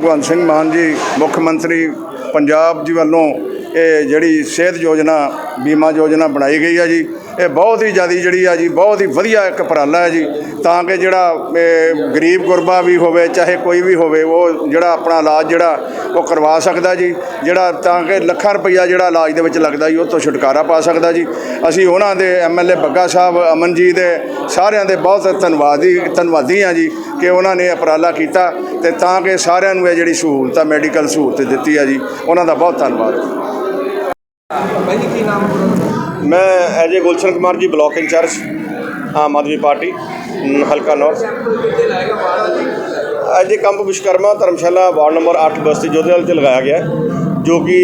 ਭਗਵੰਤ ਸਿੰਘ ਮਾਨ ਜੀ, ਮੁੱਖ ਮੰਤਰੀ ਪੰਜਾਬ ਜੀ ਵੱਲੋਂ ਇਹ ਜਿਹੜੀ ਸਿਹਤ ਯੋਜਨਾ, ਬੀਮਾ ਯੋਜਨਾ ਬਣਾਈ ਗਈ ਆ ਜੀ। ਇਹ ਬਹੁਤ ਹੀ ਜ਼ਿਆਦਾ ਜਿਹੜੀ ਆ ਜੀ, ਬਹੁਤ ਹੀ ਵਧੀਆ ਇੱਕ ਉਪਰਾਲਾ ਹੈ ਜੀ। ਤਾਂ ਕਿ ਜਿਹੜਾ ਗਰੀਬ ਗੁਰਬਾ ਵੀ ਹੋਵੇ, ਚਾਹੇ ਕੋਈ ਵੀ ਹੋਵੇ, ਉਹ ਜਿਹੜਾ ਆਪਣਾ ਇਲਾਜ ਜਿਹੜਾ, ਉਹ ਕਰਵਾ ਸਕਦਾ ਜੀ। ਜਿਹੜਾ ਤਾਂ ਕਿ ਲੱਖਾਂ ਰੁਪਈਆ ਜਿਹੜਾ ਇਲਾਜ ਦੇ ਵਿੱਚ ਲੱਗਦਾ ਜੀ, ਉਹ ਤੋਂ ਛੁਟਕਾਰਾ ਪਾ ਸਕਦਾ ਜੀ। ਅਸੀਂ ਉਹਨਾਂ ਦੇ ਐਮਐਲਏ ਬੱਗਾ ਸਾਹਿਬ ਅਮਨ ਜੀ ਦੇ ਸਾਰਿਆਂ ਦੇ ਬਹੁਤ ਧੰਨਵਾਦੀ ਧੰਨਵਾਦੀ ਹਾਂ ਜੀ। ਕਿ ਉਹਨਾਂ ਨੇ ਉਪਰਾਲਾ ਕੀਤਾ ਤੇ ਤਾਂ ਕਿ ਸਾਰਿਆਂ ਨੂੰ ਇਹ ਜਿਹੜੀ ਸਹੂਲਤ ਆ ਮੈਡੀਕਲ ਸਹੂਲਤ ਦਿੱਤੀ ਆ ਜੀ ਉਹਨਾਂ ਦਾ ਬਹੁਤ ਧੰਨਵਾਦ। ਹੈ ਮੈਂ ਅਜੇ Gulshan Kumar ji block in charge Aam Aadmi Party ਹਲਕਾ ਨਾਰਥ ਜੀ ਅੱਜ ਇਹ camp Vishwakarma Dharamshala ward number 8 Basti Jodhewal 'ਚ ਲਗਾਇਆ ਗਿਆ ਹੈ, ਜੋ ਕਿ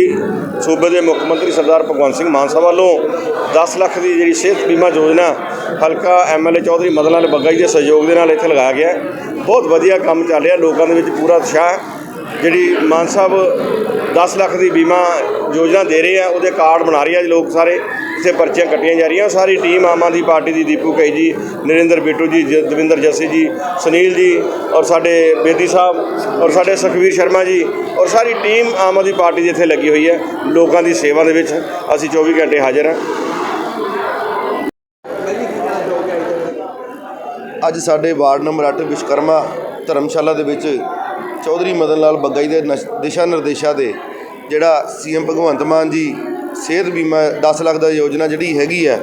ਸੂਬੇ ਦੇ ਮੁੱਖ ਮੰਤਰੀ ਸਰਦਾਰ ਭਗਵੰਤ ਸਿੰਘ ਮਾਨ ਸਾਹਿਬ ਵੱਲੋਂ 10 ਲੱਖ ਦੀ ਜਿਹੜੀ ਸਿਹਤ ਬੀਮਾ ਯੋਜਨਾ ਹਲਕਾ ਐਮਐਲਏ ਚੌਧਰੀ ਮਦਨ ਲਾਲ ਬੱਗਾ ਜੀ ਦੇ ਸਹਿਯੋਗ ਦੇ ਨਾਲ ਇੱਥੇ ਲਗਾਇਆ ਗਿਆ ਬਹੁਤ ਵਧੀਆ ਕੰਮ ਚੱਲ ਰਿਹਾ, ਲੋਕਾਂ ਦੇ ਵਿੱਚ ਪੂਰਾ ਉਤਸ਼ਾਹ ਜਿਹੜੀ ਮਾਨ ਸਾਹਿਬ 10 ਲੱਖ ਦੀ ਬੀਮਾ ਯੋਜਨਾ ਦੇ ਰਹੇ ਆ, ਉਹਦੇ ਕਾਰਡ ਬਣਾ ਰਹੇ ਆ ਜੀ ਲੋਕ ਸਾਰੇ। ਇੱਥੇ ਪਰਚੀਆਂ ਕੱਟੀਆਂ ਜਾ ਰਹੀਆਂ ਸਾਰੀ ਟੀਮ ਆਮ ਆਦਮੀ ਪਾਰਟੀ ਦੀ, ਦੀਪੂ ਕਈ ਜੀ, ਨਰਿੰਦਰ ਬਿੱਟੂ ਜੀ, ਜ- ਦਵਿੰਦਰ ਜੱਸੀ ਜੀ, ਸੁਨੀਲ ਜੀ, ਔਰ ਸਾਡੇ ਬੇਦੀ ਸਾਹਿਬ, ਔਰ ਸਾਡੇ ਸੁਖਵੀਰ ਸ਼ਰਮਾ ਜੀ, ਔਰ ਸਾਰੀ ਟੀਮ ਆਮ ਆਦਮੀ ਪਾਰਟੀ ਦੀ ਇੱਥੇ ਲੱਗੀ ਹੋਈ ਹੈ, ਲੋਕਾਂ ਦੀ ਸੇਵਾ ਦੇ ਵਿੱਚ ਅਸੀਂ 24 ਘੰਟੇ ਹਾਜ਼ਰ ਹਾਂ। ਅੱਜ ਸਾਡੇ ਵਾਰਡ ਨੰਬਰ 8 ਵਿਸ਼ਕਰਮਾ ਧਰਮਸ਼ਾਲਾ ਦੇ ਵਿੱਚ ਚੌਧਰੀ ਮਦਨ ਲਾਲ ਬੱਗਾ ਜੀ ਦੇ ਨਸ਼- ਦਿਸ਼ਾ ਨਿਰਦੇਸ਼ਾਂ ਦੇ ਜਿਹੜਾ ਸੀਐਮ ਭਗਵੰਤ ਮਾਨ ਜੀ ਸਿਹਤ ਬੀਮਾ 10 ਲੱਖ ਦਾ ਯੋਜਨਾ ਜਿਹੜੀ ਹੈਗੀ ਹੈ,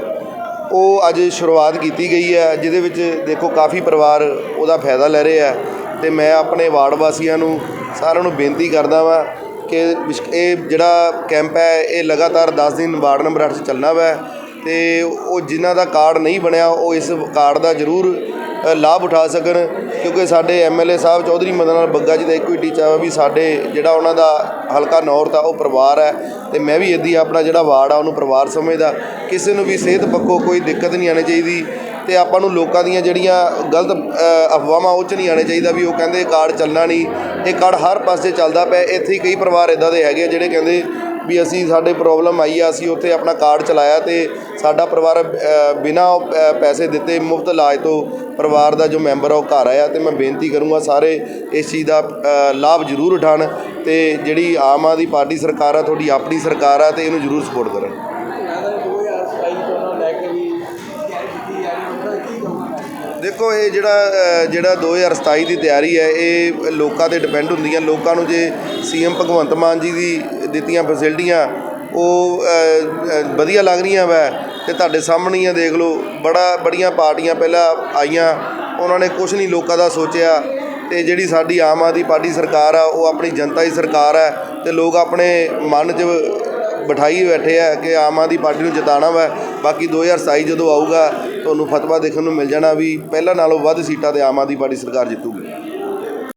ਉਹ ਅੱਜ ਸ਼ੁਰੂਆਤ ਕੀਤੀ ਗਈ ਹੈ, ਜਿਹਦੇ ਵਿੱਚ ਦੇਖੋ ਕਾਫੀ ਪਰਿਵਾਰ ਉਹਦਾ ਫਾਇਦਾ ਲੈ ਰਹੇ ਆ ਤੇ ਮੈਂ ਆਪਣੇ ਵਾਰਡ ਵਾਸੀਆਂ ਨੂੰ ਸਾਰਿਆਂ ਨੂੰ ਬੇਨਤੀ ਕਰਦਾ ਵਾਂ ਕਿ ਵਿਸ਼- ਇਹ ਜਿਹੜਾ ਕੈਂਪ ਹੈ, ਇਹ ਲਗਾਤਾਰ 10 ਦਿਨ ਵਾਰਡ ਨੰਬਰ 8 'ਚ ਚੱਲਣਾ ਵਾ ਤੇ ਉਹ ਜਿਨ੍ਹਾਂ ਦਾ ਕਾਰਡ ਨਹੀਂ ਬਣਿਆ, ਉਹ ਇਸ ਕਾਰਡ ਦਾ ਜ਼ਰੂਰ ਲਾਭ ਉਠਾ ਸਕਣ। ਕਿਉਂਕਿ ਸਾਡੇ ਐਮਐਲਏ ਸਾਹਿਬ ਚੌਧਰੀ ਮਦਨ ਲਾਲ ਬੱਗਾ ਜੀ ਦਾ ਇੱਕੋ ਹੀ ਟੀਚਾ ਵਾ ਵੀ ਸਾਡੇ ਜਿਹੜਾ ਉਹਨਾਂ ਦਾ ਹਲਕਾ ਨੌਰਥ ਆ ਉਹ ਪਰਿਵਾਰ ਹੈ। ਤੇ ਮੈਂ ਵੀ ਇੱਦੀ ਆਪਣਾ ਜਿਹੜਾ ਵਾਰਡ ਆ, ਉਹਨੂੰ ਪਰਿਵਾਰ ਸਮਝਦਾ। ਕਿਸੇ ਨੂੰ ਵੀ ਸਿਹਤ ਪੱਖੋਂ ਕੋਈ ਦਿੱਕਤ ਨਹੀਂ ਆਣੀ ਚਾਹੀਦੀ। ਤੇ ਆਪਾਂ ਨੂੰ ਲੋਕਾਂ ਦੀਆਂ ਜਿਹੜੀਆਂ ਗਲਤ ਅਫਵਾਹਾਂ ਉਹ 'ਚ ਨਹੀਂ ਆਣੇ ਚਾਹੀਦਾ ਵੀ ਉਹ ਕਹਿੰਦੇ ਕਾਰਡ ਚੱਲਣਾ ਨਹੀਂ। ਇਹ ਕਾਰਡ ਹਰ ਪਾਸੇ ਚੱਲਦਾ ਪਿਆ। ਇੱਥੇ ਹੀ ਕਈ ਪਰਿਵਾਰ ਇਦਾਂ ਦੇ ਹੈਗੇ ਆ ਜਿਹੜੇ ਕਹਿੰਦੇ ਵੀ ਅਸੀਂ ਸਾਡੇ ਪ੍ਰੋਬਲਮ ਆਈ ਆ ਅਸੀਂ ਉੱਥੇ ਆਪਣਾ ਕਾਰਡ ਚਲਾਇਆ ਤੇ ਸਾਡਾ ਪਰਿਵਾਰ ਅ, ਬਿਨਾਂ ਪੈਸੇ ਦਿੱਤੇ ਮੁਫਤ ਇਲਾਜ ਤੋਂ ਪਰਿਵਾਰ ਦਾ ਜੋ ਮੈਂਬਰ ਆ ਉਹ ਘਰ ਆਇਆ ਤੇ ਮੈਂ ਬੇਨਤੀ ਕਰੂੰਗਾ ਸਾਰੇ ਇਸ ਚੀਜ਼ ਦਾ ਲਾਭ ਜ਼ਰੂਰ ਉਠਾਣ ਤੇ ਜਿਹੜੀ ਆਮ ਆਦਮੀ ਪਾਰਟੀ ਸਰਕਾਰ ਆ ਤੁਹਾਡੀ ਆਪਣੀ ਸਰਕਾਰ ਆ ਤੇ ਇਹਨੂੰ ਜ਼ਰੂਰ ਸਪੋਰਟ ਕਰਨ। ਦੇਖੋ ਇਹ ਜਿਹੜਾ ਅ, ਜਿਹੜਾ 2027 ਦੀ ਤਿਆਰੀ ਹੈ ਇਹ ਲੋਕਾਂ ਤੇ ਡਿਪੈਂਡ ਹੁੰਦੀ ਹੈ ਲੋਕਾਂ ਨੂੰ ਜੇ ਸੀਐਮ ਭਗਵੰਤ ਮਾਨ ਜੀ ਦੀ ਦਿੱਤੀਆਂ ਫੈਸਿਲਿਟੀਆਂ, ਉਹ ਵਧੀਆ ਲੱਗ ਰਹੀਆਂ ਵੈ, ਤੇ ਤੁਹਾਡੇ ਸਾਹਮਣੇ ਹੀ ਆ, ਦੇਖ ਲਓ, ਬੜਾ, ਬੜੀਆਂ ਪਾਰਟੀਆਂ ਪਹਿਲਾਂ ਆਈਆਂ, ਉਹਨਾਂ ਨੇ ਕੁਝ ਨਹੀਂ ਲੋਕਾਂ ਦਾ ਸੋਚਿਆ, ਤੇ ਜਿਹੜੀ ਸਾਡੀ ਆਮ ਆਦਮੀ ਪਾਰਟੀ ਸਰਕਾਰ ਆ, ਉਹ ਆਪਣੀ ਜਨਤਾ ਦੀ ਸਰਕਾਰ ਹੈ ਤੇ ਲੋਕ ਆਪਣੇ ਮਨ 'ਚ ਬਿਠਾਈ ਬੈਠੇ ਆ ਕਿ ਆਮ ਆਦਮੀ ਪਾਰਟੀ ਨੂੰ ਜਿਤਾਣਾ ਵਾ, ਬਾਕੀ 2027 ਜਦੋਂ ਆਊਗਾ, ਤੁਹਾਨੂੰ ਫਤਵਾ ਦੇਖਣ ਨੂੰ ਮਿਲ ਜਾਣਾ ਵੀ ਪਹਿਲਾਂ ਨਾਲੋਂ ਵੱਧ ਸੀਟਾਂ ਤੇ ਆਮ ਆਦਮੀ ਪਾਰਟੀ ਸਰਕਾਰ ਜਿੱਤੂਗੀ।